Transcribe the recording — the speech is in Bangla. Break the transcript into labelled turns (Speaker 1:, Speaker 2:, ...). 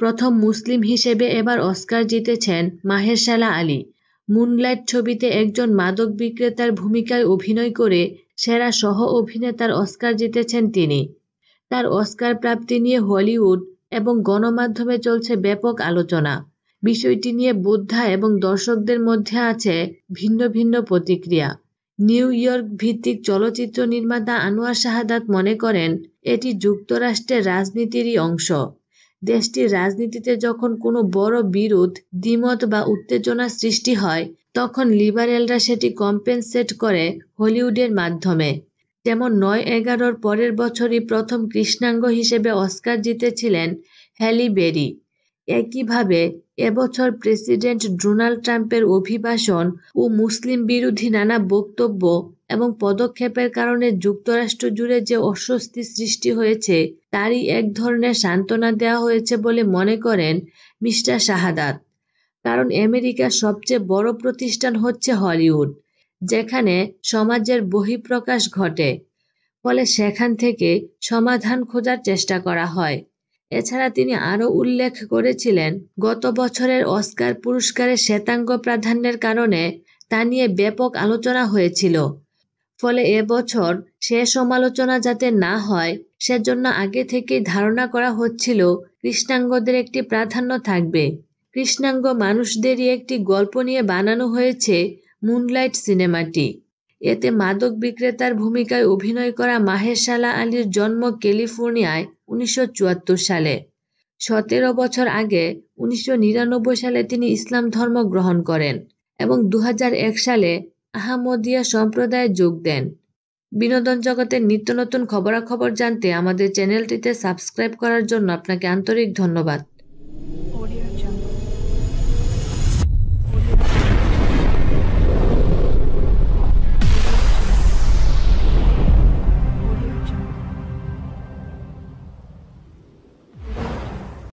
Speaker 1: প্রথম মুসলিম হিসেবে এবার অস্কার জিতেছেন মাহেরশালা আলী। মুনলাইট ছবিতে একজন মাদক বিক্রেতার ভূমিকায় অভিনয় করে সেরা সহ অভিনেতার অস্কার জিতেছেন তিনি। তার অস্কার প্রাপ্তি নিয়ে হলিউড এবং গণমাধ্যমে চলছে ব্যাপক আলোচনা। বিষয়টি নিয়ে বোদ্ধা এবং দর্শকদের মধ্যে আছে ভিন্ন ভিন্ন প্রতিক্রিয়া। নিউ ইয়র্ক ভিত্তিক চলচ্চিত্র নির্মাতা আনোয়ার শাহাদাত মনে করেন, এটি যুক্তরাষ্ট্রের রাজনীতিরই অংশ। দেশটির রাজনীতিতে যখন কোনো বড় বিরোধ, দ্বিমত বা উত্তেজনা সৃষ্টি হয়, তখন লিবারেলরা সেটি কম্পেনসেট করে হলিউডের মাধ্যমে। যেমন নয় এগারোর পরের বছরই প্রথম কৃষ্ণাঙ্গ হিসেবে অস্কার জিতেছিলেন হ্যালি বেরি। একইভাবে, এবছর প্রেসিডেন্ট ডোনাল্ড ট্রাম্পের অভিবাসন ও মুসলিম বিরোধী নানা বক্তব্য এবং পদক্ষেপের কারণে যুক্তরাষ্ট্র জুড়ে যে অস্বস্তি সৃষ্টি হয়েছে, তারই এক ধরনের সান্ত্বনা দেওয়া হয়েছে বলে মনে করেন মিস্টার শাহাদাত। কারণ আমেরিকার সবচেয়ে বড় প্রতিষ্ঠান হচ্ছে হলিউড, যেখানে সমাজের বহিঃপ্রকাশ ঘটে, ফলে সেখান থেকে সমাধান খোঁজার চেষ্টা করা হয়। এছাড়া তিনি আরও উল্লেখ করেছিলেন, গত বছরের অস্কার পুরস্কারে শ্বেতাঙ্গ প্রাধান্যের কারণে তা নিয়ে ব্যাপক আলোচনা হয়েছিল। ফলে এবছর সে সমালোচনা যাতে না হয়, সেজন্য আগে থেকেই ধারণা করা হচ্ছিল কৃষ্ণাঙ্গদের একটি প্রাধান্য থাকবে। কৃষ্ণাঙ্গ মানুষদেরই একটি গল্প নিয়ে বানানো হয়েছে মুনলাইট সিনেমাটি। এতে মাদক বিক্রেতার ভূমিকায় অভিনয় করা মাহেশালা আলীর জন্ম ক্যালিফোর্নিয়ায় উনিশশো চুয়াত্তর সালে। সতেরো বছর আগে উনিশশো নিরানব্বই সালে তিনি ইসলাম ধর্ম গ্রহণ করেন এবং দু হাজার এক সালে আহমদিয়া সম্প্রদায়ে যোগ দেন। বিনোদন জগতের নিত্য নতুন খবরাখবর জানতে আমাদের চ্যানেলটিতে সাবস্ক্রাইব করার জন্য আপনাকে আন্তরিক ধন্যবাদ।